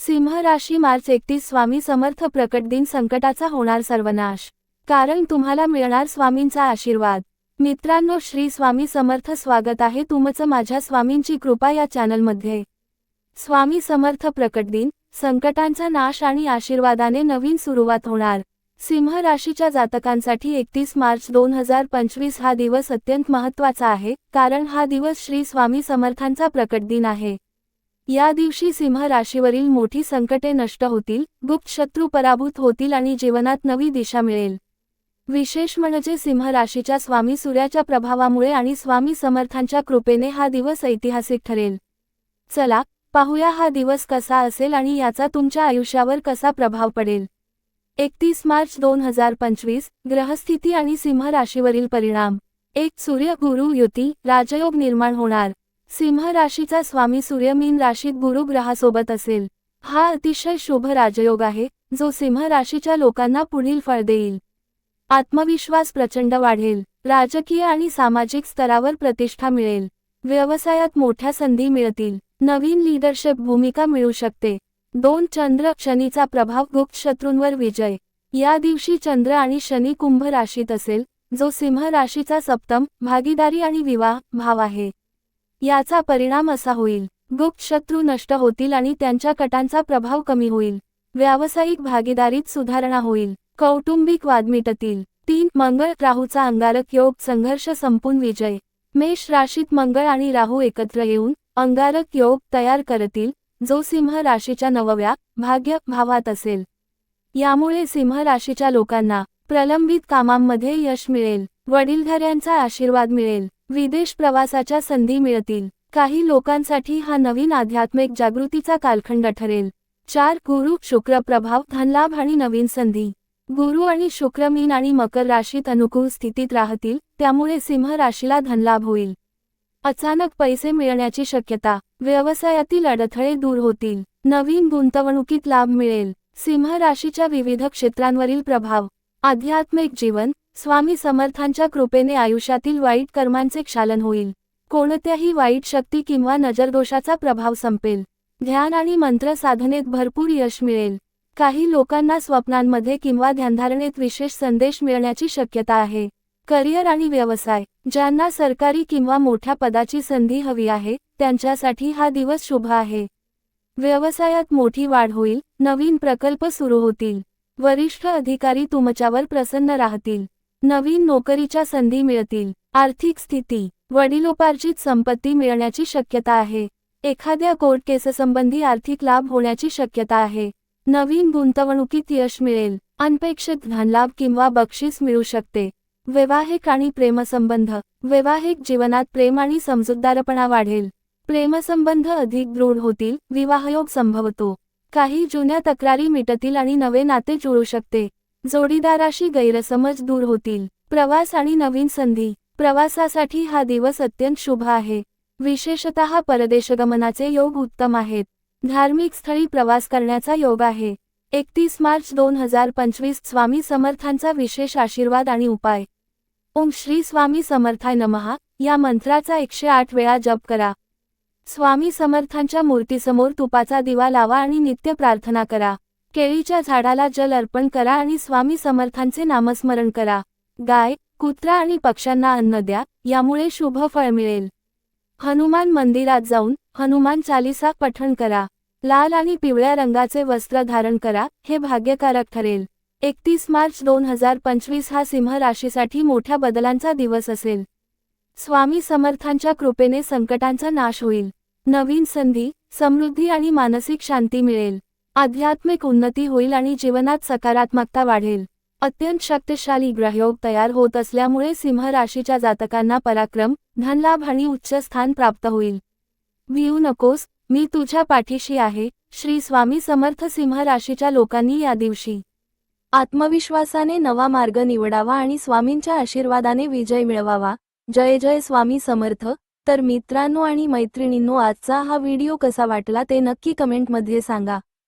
सिंह राशी मार्च एकतीस स्वामी समर्थ प्रकट दिन संकटाचा होणार सर्वनाश. कारण तुम्हाला मिळणार स्वामींचा आशीर्वाद. मित्रांनो श्री स्वामी समर्थ स्वागत आहे तुमचं माझ्या स्वामींची कृपा या चॅनलमध्ये. स्वामी समर्थ प्रकट दिन संकटांचा नाश आणि आशीर्वादाने नवीन सुरुवात होणार. सिंह राशीच्या जातकांसाठी एकतीस मार्च दोन हजार पंचवीस हा दिवस अत्यंत महत्त्वाचा आहे कारण हा दिवस श्री स्वामी समर्थांचा प्रकट दिन आहे. या दिवशी सिंह राशीवरील मोठी संकटे नष्ट होतील गुप्त शत्रू पराभूत होतील आणि जीवनात नवी दिशा मिळेल. विशेष म्हणजे सिंह राशीच्या स्वामी सूर्याच्या प्रभावामुळे आणि स्वामी समर्थांच्या कृपेने हा दिवस ऐतिहासिक ठरेल. चला पाहूया हा दिवस कसा असेल आणि याचा तुमच्या आयुष्यावर कसा प्रभाव पडेल. एकतीस मार्च दोन हजार पंचवीस ग्रहस्थिती आणि सिंह राशीवरील परिणाम. एक सूर्य गुरु युती राजयोग निर्माण होणार. सिंह राशीचा स्वामी सूर्य मीन राशीत गुरु ग्रहासोबत असेल. हा अतिशय शुभ राजयोग आहे जो सिंह राशीच्या लोकांना पुढील फळ देईल. आत्मविश्वास प्रचंड वाढेल. राजकीय आणि सामाजिक स्तरावर प्रतिष्ठा मिळेल. व्यवसायात मोठ्या संधी मिळतील. नवीन लीडरशिप भूमिका मिळू शकते. दोन चंद्र शनीचा प्रभाव गुप्त शत्रूंवर विजय. या दिवशी चंद्र आणि शनी कुंभ राशीत असेल जो सिंह राशीचा सप्तम भागीदारी आणि विवाह भाव आहे. याचा परिणाम असा होईल. गुप्त शत्रू नष्ट होतील आणि त्यांच्या कटांचा प्रभाव कमी होईल. व्यावसायिक भागीदारीत सुधारणा होईल. कौटुंबिक वाद मिटतील. तीन मंगळ राहूचा अंगारक योग संघर्ष संपून विजय. मेष राशीत मंगळ आणि राहू एकत्र येऊन अंगारक योग तयार करतील. जो सिंह राशीच्या नवव्या भाग्य भावात असेल. यामुळे सिंह राशीच्या लोकांना प्रलंबित कामांमध्ये यश मिळेल. वडीलधाऱ्यांचा आशीर्वाद मिळेल. विदेश प्रवासाच्या संधी मिळतील. काही लोकांसाठी हा नवीन आध्यात्मिक जागृतीचा कालखंड ठरेल. चार गुरु शुक्र प्रभाव धनलाभ आणि नवीन संधी. गुरु आणि शुक्र मीन आणि मकर राशीत अनुकूल स्थितीत राहतील त्यामुळे सिंह राशीला धनलाभ होईल. अचानक पैसे मिळण्याची शक्यता. व्यवसायातील अडथळे दूर होतील. नवीन गुंतवणुकीत लाभ मिळेल. सिंह राशीच्या विविध क्षेत्रांवरील प्रभाव. आध्यात्मिक जीवन स्वामी समर्थांच्या कृपेने आयुष्यातील वाईट कर्मांचे क्षालन होईल. कोणत्याही वाईट शक्ती किंवा नजरदोषाचा प्रभाव संपेल. ध्यान आणि मंत्र साधनेत भरपूर यश मिळेल. काही लोकांना स्वप्नांमध्ये किंवा ध्यानधारणेत विशेष संदेश मिळण्याची शक्यता आहे. करिअर आणि व्यवसाय ज्यांना सरकारी किंवा मोठ्या पदाची संधी हवी आहे त्यांच्यासाठी हा दिवस शुभ आहे. व्यवसायात मोठी वाढ होईल नवीन प्रकल्प सुरू होतील. वरिष्ठ अधिकारी तुमच्यावर प्रसन्न राहतील. नवीन नोकरीच्या संधी मिळतील आर्थिक स्थिती वडिलोपार्जित संपत्ती मिळण्याची शक्यता आहे. एखाद्या कोर्ट केससंबंधी आर्थिक लाभ होण्याची शक्यता आहे. नवीन गुंतवणुकीत यश मिळेल अनपेक्षित धनलाभ किंवा बक्षीस मिळू शकते. वैवाहिक आणि प्रेमसंबंध वैवाहिक जीवनात प्रेम आणि समजूतदारपणा वाढेल. प्रेमसंबंध अधिक दृढ होतील विवाहयोग संभवतो. काही जुन्या तक्रारी मिटतील आणि नवे नाते जुळू शकते. जोडीदाराशी गैरसमज दूर होतील. प्रवास आणि नवीन संधी. प्रवासासाठी हा दिवस अत्यंत शुभ आहे. विशेषतः परदेशगमनाचे योग उत्तम आहेत. धार्मिक स्थळी प्रवास करण्याचा योग आहे. एकतीस मार्च दोन हजार पंचवीस स्वामी समर्थांचा विशेष आशीर्वाद आणि उपाय. ओम श्री स्वामी समर्थाय नमहा या मंत्राचा एकशे आठ वेळा जप करा. स्वामी समर्थांच्या मूर्तीसमोर तुपाचा दिवा लावा आणि नित्य प्रार्थना करा. केळीच्या झाडाला जल अर्पण करा आणि स्वामी समर्थांचे नामस्मरण करा. गाय कुत्रा आणि पक्ष्यांना अन्न द्या यामुळे शुभ फळ मिळेल. हनुमान मंदिरात जाऊन हनुमान चालिसा पठण करा. लाल आणि पिवळ्या रंगाचे वस्त्र धारण करा हे भाग्यकारक ठरेल. एकतीस मार्च दोन हजार पंचवीस हा सिंह राशीसाठी मोठ्या बदलांचा दिवस असेल. स्वामी समर्थांच्या कृपेने संकटांचा नाश होईल. नवीन संधी समृद्धी आणि मानसिक शांती मिळेल. आध्यात्मिक उन्नती होईल आणि जीवनात सकारात्मकता वाढेल. अत्यंत शक्तिशाली ग्रहयोग तयार होत असल्यामुळे सिंह राशीच्या जातकांना पराक्रम धनलाभ आणि उच्च स्थान प्राप्त होईल. भिऊ नकोस मी तुझ्या पाठीशी आहे श्री स्वामी समर्थ सिंह राशीच्या लोकांनी या दिवशी. आत्मविश्वासाने नवा मार्ग निवडावा आणि स्वामींच्या आशीर्वादाने विजय मिळवावा. जय जय स्वामी समर्थ. तर मित्रांनो आणि मैत्रिणींनो आजचा हा व्हिडिओ कसा वाटला ते नक्की कमेंटमध्ये सांगा.